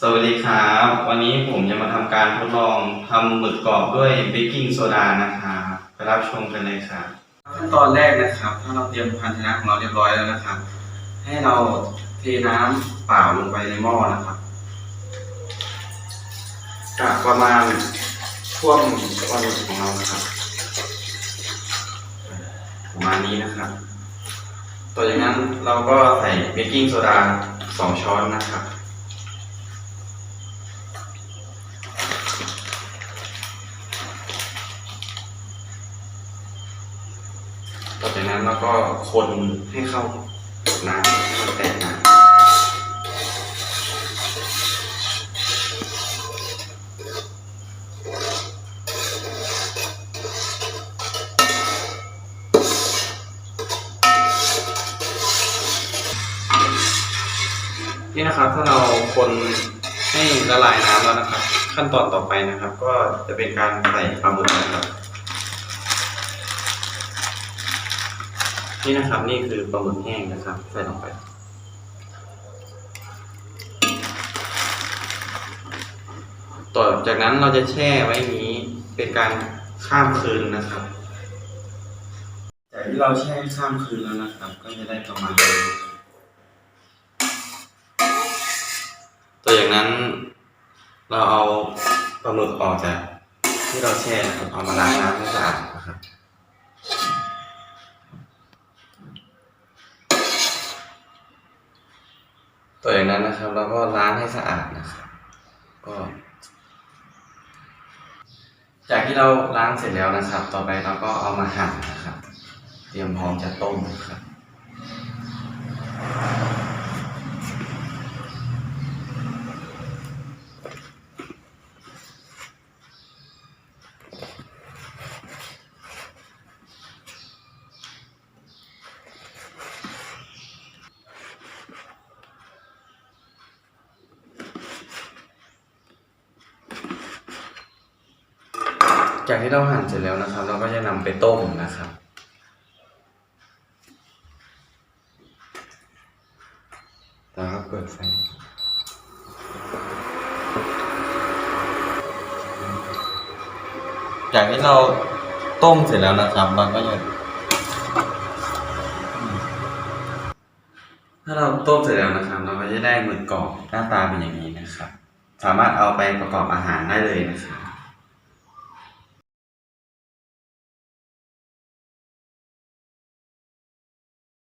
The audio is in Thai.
สวัสดีครับ วันนี้ผมจะมาทำการทดลองทำหมึกกรอบด้วยเบกกิ้งโซดานะครับไปรับชมกันเลยครับขั้นตอนแรกนะครับ ถ้าเราเตรียมภาชนะของเราเรียบร้อยแล้วนะครับ ให้เราเทน้ำเปล่าลงไปในหม้อนะครับกะประมาณท่วมก้อนหมึกของเรานะครับ ประมาณนี้นะครับ ต่อจากนั้นเราก็ใส่เบกกิ้งโซดาสองช้อนนะครับ ต่อจากนั้นเราก็คนให้เข้าน้ำให้มันแตกน้ำนี่นะครับถ้าเราคนให้ละลายน้ำแล้วนะครับ ขั้นตอนต่อไปนะครับ ก็จะเป็นการใส่ปลาหมึกนะครับ นี่นะครับนี่คือปลาหมึกแห้งนะครับ ใส่ลงไป ต่อจากนั้นเราจะแช่ไว้นี้เป็นการข้ามคืนนะครับจากที่เราแช่ข้ามคืนแล้วนะครับ ก็จะได้ประมาณนี้ต่อจากนั้น เราเอาปลาหมึกออกจากที่เราแช่นะครับเอามาล้างน้ำให้สะอาดนะครับ ต่อจางนั้นนะครับ แล้วก็ล้างให้สะอาดนะครับก็จากที่เราล้างเสร็จแล้วนะครับ ต่อไปเราก็เอามาหั่นนะครับ เตรียมพร้อมจะต้มนะครับ จากที่เราหั่นเสร็จแล้วนะครับ เราก็จะนำไปต้มนะครับแล้วก็เปิดไฟจากที่เราต้มเสร็จแล้วนะครับเราก็จะถ้าเราต้มเสร็จแล้วนะครับ เราก็จะได้หมึกกรอบหน้าตาเป็นอย่างนี้นะครับ สามารถเอาไปประกอบอาหารได้เลยนะครับ